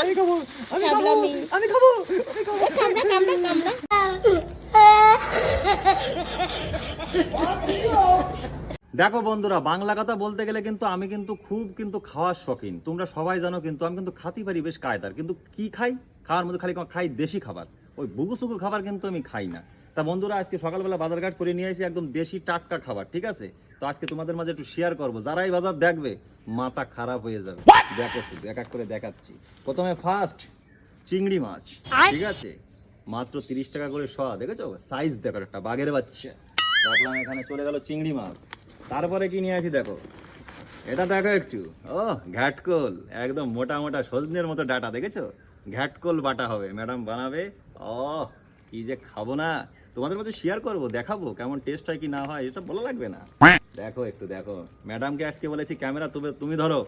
আমি খাব আমি খাব আমি খাব। কামড়া কামড়া কামড়া। দেখো বন্ধুরা বাংলা কথা বলতে গেলে কিন্তু আমি কিন্তু খুব কিন্তু খাওয়ার শখিন। তোমরা সবাই জানো কিন্তু আমি কিন্তু খাতি পারি বেশ কায়দার। কিন্তু কি খাই? খাওয়ার মধ্যে খালি খাই দেশি খাবার। ওই বুগুসুগু খাবার কিন্তু আমি খাই না। তা বন্ধুরা আজকে সকালবেলা বাজারঘাট করে নিয়ে এসেছি একদম দেশি টাটকা খাবার ঠিক আছে? তো আজকে তোমাদের মাঝে একটু শেয়ার করব। যারাই বাজার দেখবে মাথা খারাপ হয়ে যাবে। দেখো শুধু এক এক করে দেখাচ্ছি। প্রথমে ফার্স্ট চিংড়ি মাছ ঠিক আছে? মাত্র তিরিশ টাকা করে শ দেখেছ? সাইজ দেখো একটা বাঘের বাচ্চা। রাখলাম এখানে চলে গেল চিংড়ি মাছ। তারপরে কি নিয়ে আসি দেখো? এটা দেখো একটু। ও ঘ্যাটকোল। একদম মোটা মোটা সজনের মতো ডাটা দেখেছ? ঘ্যাটকোল বাটা হবে। ম্যাডাম বানাবে। ও কি যে খাব না। তোমাদের মধ্যে শেয়ার করব দেখাবো কেমন টেস্ট হয় কি না হয় এটা বলা লাগবে না। দেখো একটু দেখো। ম্যাডামকে আজকে বলেছি ক্যামেরা তুমি তুমি ধরো।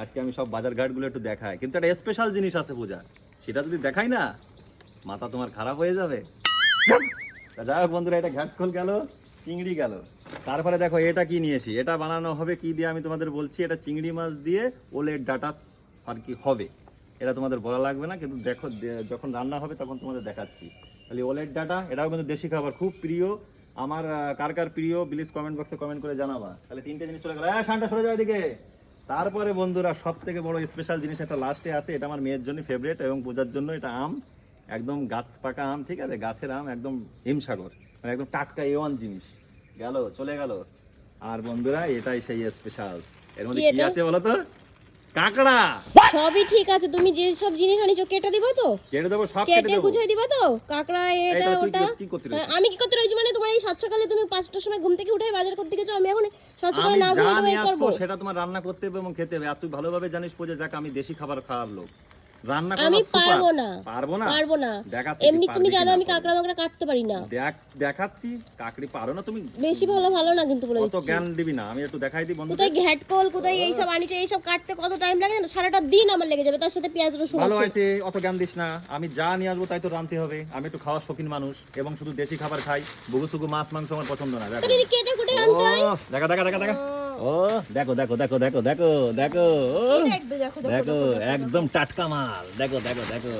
আজকে আমি সব বাজার ঘাটগুলো একটু দেখাই। কিন্তু একটা স্পেশাল জিনিস আছে পূজা। সেটা যদি দেখাই না মাথা তোমার খারাপ হয়ে যাবে। যাই হোক বন্ধুরা এটা ঘাটখোল গেল চিংড়ি গেল। তারপরে দেখো এটা কি নিয়েছি এটা বানানো হবে কি দিয়ে আমি তোমাদের বলছি? এটা চিংড়ি মাছ দিয়ে ওলের ডাটা আর কি হবে। এটা তোমাদের বলা লাগবে না কিন্তু দেখো যখন রান্না হবে তখন তোমাদের দেখাচ্ছি। তাহলে ওলের ডাটা এটাও কিন্তু দেশি খাবার খুব প্রিয়। আমার কার কার প্রিয় প্লিজ কমেন্ট বক্সে কমেন্ট করে জানাবা। তাহলে তিনটে জিনিস চলে গেল। হ্যাঁ শানটা সরে যাও এদিকে। তারপরে বন্ধুরা সব থেকে বড় স্পেশাল জিনিস একটা লাস্টে আছে। এটা আমার মেয়ের জন্য ফেভারিট এবং পূজার জন্য এটা আম। একদম গাছ পাকা আম ঠিক আছে? গাছের আম একদম হিমসাগর। মানে একদম টাটকা এ ওয়ান জিনিস। গেল চলে গেল। আর বন্ধুরা এটাই সেই স্পেশাল এর মধ্যে কি আছে বলো তো? কাঁকড়া। সবই ঠিক আছে তুমি যে সব জিনিস আনিছো কেটে দিব তো? কেটে দেবো সব কেটে কেটে দেবো। গুছিয়ে দিবা তো? কাকড়া এটা ওটা? হ্যাঁ, আমি কি করতে রয়েছি মানে তোমার এই সাত সকালে তুমি পাঁচটার সময় ঘুম থেকে উঠে বাজার করতে গেছো আমি এখন সাত সকালে না ঘুমিয়ে করব। সেটা তোমার রান্না করতে হবে এবং খেতে হবে। আর তুই ভালোভাবে জানিস পূজা যাক আমি দেশি খাবার খাওয়ার লোক। রান্না আমি করা super। পারব না। পারব না? পারব না। এমনি তুমি জানো আমি কাকড়া মাকড়া কাটতে পারি না। দেখ দেখাচ্ছি। কাকড়ি পারো না তুমি? বেশি ভালো ভালো না কিন্তু বলে দিচ্ছি। জ্ঞান দিবি না। আমি একটু দেখাই দিই বন্ধু কোথায় ঘ্যাটকল কোথায় এইসব আনিছো এইসব কাটতে কত টাইম লাগে না সারাটা দিন আমার লেগে যাবে। তার সাথে পেঁয়াজ রসুন ভালো আছে। অত জ্ঞান দিস না। আমি যা নিয়ে আসব তাই তো রাঁধতে হবে। আমি একটু খাওয়ার শৌখিন মানুষ এবং শুধু দেশি খাবার খাই। বুগু সুগু মাছ মাংস আমার পছন্দ না। দেখো। কেটে কুটে আনতে হয়? দেখা দেখা দেখা দেখা। ও দেখো দেখো দেখো দেখো দেখো দেখো দেখো একদম টাটকা মাল দেখো দেখো দেখো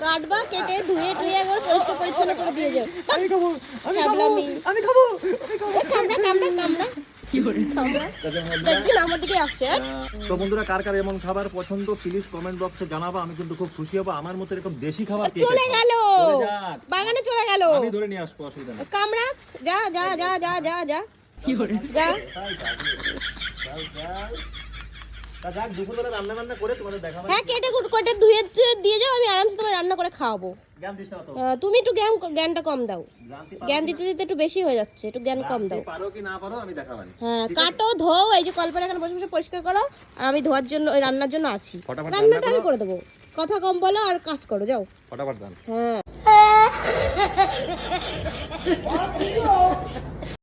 কাটবা কেটে ধুয়ে টুয়ে একবার পরিষ্কার পরিচ্ছন্ন করে দিয়ে যাও আমি খাব আমি খাব আমি খাব আমি খাব কামড়া কামড়া কামড়া হ্যাঁ? তো বন্ধুরা কার কার এমন খাবার পছন্দ প্লিজ কমেন্ট বক্সে জানাব আমি কিন্তু খুব খুশি হব আমার মতো এরকম দেশি খাবার চলে গেল বাগানে চলে গেল আমি ধরে নিয়ে আসব অসুবিধা নেই কামড়া যা যা যা যা যা হ্যাঁ কেটে কুট ধুয়ে দিয়ে যাও আমি আরামসে তোমার রান্না করে খাওয়াবো। তুমি একটু জ্ঞান জ্ঞানটা কম দাও। জ্ঞান দিতে দিতে একটু বেশি হয়ে যাচ্ছে একটু জ্ঞান কম দাও। পারো কি না পারো আমি দেখাবানি হ্যাঁ কাটো ধোও এই যে কল্পনা এখানে বসে বসে পরিষ্কার করো আর আমি ধোয়ার জন্য ওই রান্নার জন্য আছি। রান্নাটা আমি করে। দেবো। কথা কম বলো আর কাজ করো যাও। ফটাফট হ্যাঁ।